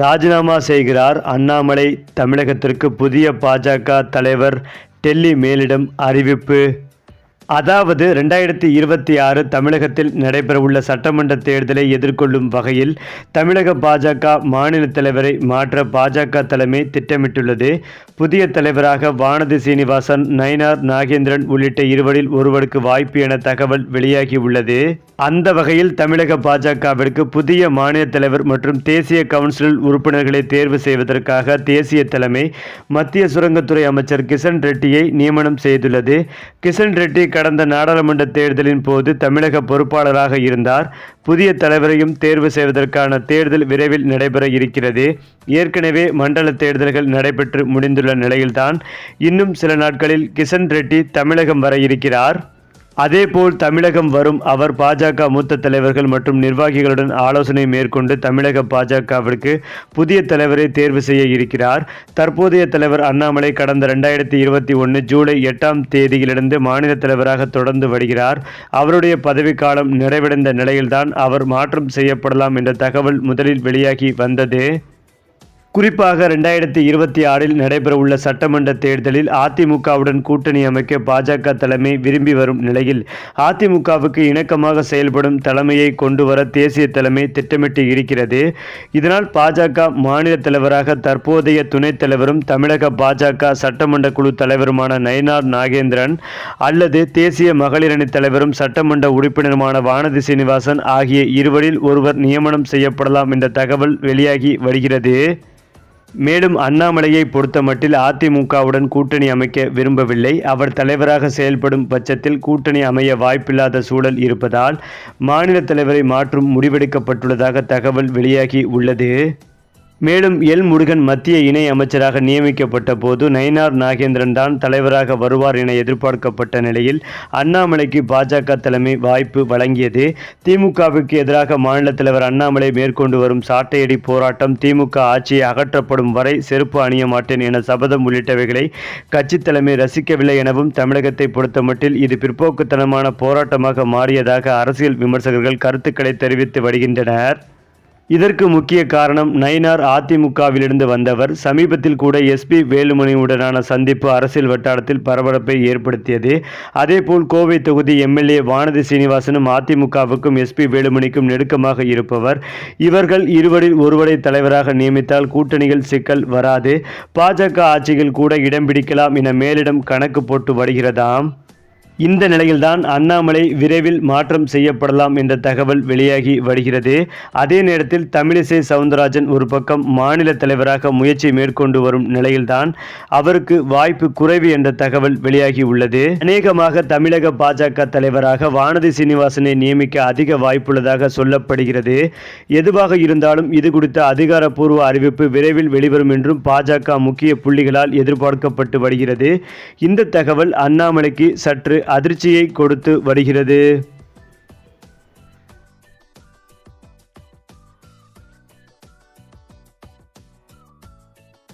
ராஜினாமா செய்கிறார் அண்ணாமலை. தமிழகத்திற்கு புதிய பாஜக தலைவர் டெல்லி மேலிடம் அறிவிப்பு. அதாவது ரெண்டாயிரத்தி இருபத்தி ஆறு தமிழகத்தில் நடைபெறவுள்ள சட்டமன்ற தேர்தலை எதிர்கொள்ளும் வகையில் தமிழக பாஜக மாநில தலைவரை மாற்ற பாஜக தலைமை திட்டமிட்டுள்ளது. புதிய தலைவராக வானதி சீனிவாசன் நயினார் நாகேந்திரன் உள்ளிட்ட இருவரில் ஒருவருக்கு வாய்ப்பு என தகவல் வெளியாகியுள்ளது. அந்த வகையில் தமிழக பாஜகவிற்கு புதிய மாநில தலைவர் மற்றும் தேசிய கவுன்சில் உறுப்பினர்களை தேர்வு செய்வதற்காக தேசிய தலைமை மத்திய சுரங்கத்துறை அமைச்சர் கிஷன் ரெட்டியை நியமனம் செய்துள்ளது. கிஷன் ரெட்டி கடந்த நாடாளுமன்ற தேர்தலின் போது தமிழக பொறுப்பாளராக இருந்தார். புதிய தலைவரையும் தேர்வு செய்வதற்கான தேர்தல் விரைவில் நடைபெற இருக்கிறது. ஏற்கனவே மண்டல தேர்தல்கள் நடைபெற்று முடிந்துள்ள நிலையில்தான். இன்னும் சில நாட்களில் கிஷன் ரெட்டி தமிழகம் வர இருக்கிறார். அதேபோல் தமிழகம் வரும் அவர் பாஜக மூத்த தலைவர்கள் மற்றும் நிர்வாகிகளுடன் ஆலோசனை மேற்கொண்டு தமிழக பாஜகவிற்கு புதிய தலைவரை தேர்வு செய்ய இருக்கிறார். தற்போதைய தலைவர் அண்ணாமலை கடந்த ரெண்டாயிரத்தி இருபத்தி ஒன்று ஜூலை எட்டாம் தேதியிலிருந்து மாநில தலைவராக தொடர்ந்து வருகிறார். அவருடைய பதவிக்காலம் நிறைவடைந்த நிலையில்தான் அவர் மாற்றம் செய்யப்படலாம் என்ற தகவல் முதலில் வெளியாகி வந்தது. குறிப்பாக ரெண்டாயிரத்தி இருபத்தி ஆறில் நடைபெறவுள்ள சட்டமன்ற தேர்தலில் அதிமுகவுடன் கூட்டணி அமைக்க பாஜக தலைமை விரும்பி வரும் நிலையில் அதிமுகவுக்கு இணக்கமாக செயல்படும் தலைமையை கொண்டு வர தேசிய தலைமை திட்டமிட்டு இருக்கிறது. இதனால் பாஜக மாநில தலைவராக தற்போதைய துணைத் தலைவரும் தமிழக பாஜக சட்டமன்ற குழு தலைவருமான நயினார் நாகேந்திரன் அல்லது தேசிய மகளிரணி தலைவரும் சட்டமன்ற உறுப்பினருமான வானதி சீனிவாசன் ஆகிய இருவரில் ஒருவர் நியமனம் செய்யப்படலாம் என்ற தகவல் வெளியாகி வருகிறது. மேலும் அண்ணாமலையை பொறுத்தமட்டில் அதிமுகவுடன் கூட்டணி அமைக்க விரும்பவில்லை. அவர் தலைவராக செயல்படும் பட்சத்தில் கூட்டணி அமைய வாய்ப்பில்லாத சூழல் இருப்பதால் மாநில தலைவரை மாற்றும் முடிவெடுக்கப்பட்டுள்ளதாக தகவல் வெளியாகி உள்ளது. மேலும் எல் முருகன் மத்திய இணை அமைச்சராக நியமிக்கப்பட்ட போது நயினார் நாகேந்திரன் தான் தலைவராக வருவார் என எதிர்பார்க்கப்பட்ட நிலையில் அண்ணாமலைக்கு பாஜக தலைமை வாய்ப்பு வழங்கியது. திமுகவுக்கு எதிராக மாநில தலைவர் அண்ணாமலை மேற்கொண்டு வரும் சாட்டையடி போராட்டம் திமுக ஆட்சியை அகற்றப்படும் வரை செருப்பு அணிய மாட்டேன் என சபதம் உள்ளிட்டவைகளை கட்சி தலைமை ரசிக்கவில்லை எனவும் தமிழகத்தை பொறுத்தமட்டில் இது பிற்போக்குத்தனமான போராட்டமாக மாறியதாக அரசியல் விமர்சகர்கள் கருத்துக்களை தெரிவித்து வருகின்றனர். இதற்கு முக்கிய காரணம் நயினார் அதிமுகவிலிருந்து வந்தவர். சமீபத்தில் கூட எஸ்பி வேலுமணியுடனான சந்திப்பு அரசியல் வட்டாரத்தில் பரபரப்பை ஏற்படுத்தியது. அதேபோல் கோவை தொகுதி எம்எல்ஏ வானதி சீனிவாசனும் அதிமுகவுக்கும் எஸ்பி வேலுமணிக்கும் நெருக்கமாக இருப்பவர். இவர்கள் இருவரில் ஒருவரை தலைவராக நியமித்தால் கூட்டணிகள் சிக்கல் வராது. பாஜக ஆட்சியில் கூட இடம் பிடிக்கலாம் என மேலிடம் கணக்கு போட்டு வருகிறதாம். இந்த நிலையில்தான் அண்ணாமலை விரைவில் மாற்றம் செய்யப்படலாம் என்ற தகவல் வெளியாகி வருகிறது. அதே நேரத்தில் தமிழிசை சவுந்தரராஜன் ஒரு பக்கம் மாநில தலைவராக முயற்சி மேற்கொண்டு வரும் நிலையில்தான் அவருக்கு வாய்ப்பு குறைவு என்ற தகவல் வெளியாகி உள்ளது. அநேகமாக தமிழக பாஜக தலைவராக வானதி சீனிவாசனை நியமிக்க அதிக வாய்ப்புள்ளதாக சொல்லப்படுகிறது. எதுவாக இருந்தாலும் இது குறித்த அதிகாரப்பூர்வ அறிவிப்பு விரைவில் வெளிவரும் என்றும் பாஜக முக்கிய புள்ளிகளால் எதிர்பார்க்கப்பட்டு வருகிறது. இந்த தகவல் அண்ணாமலைக்கு சற்று அதிர்ச்சியை கொடுத்து வருகிறது.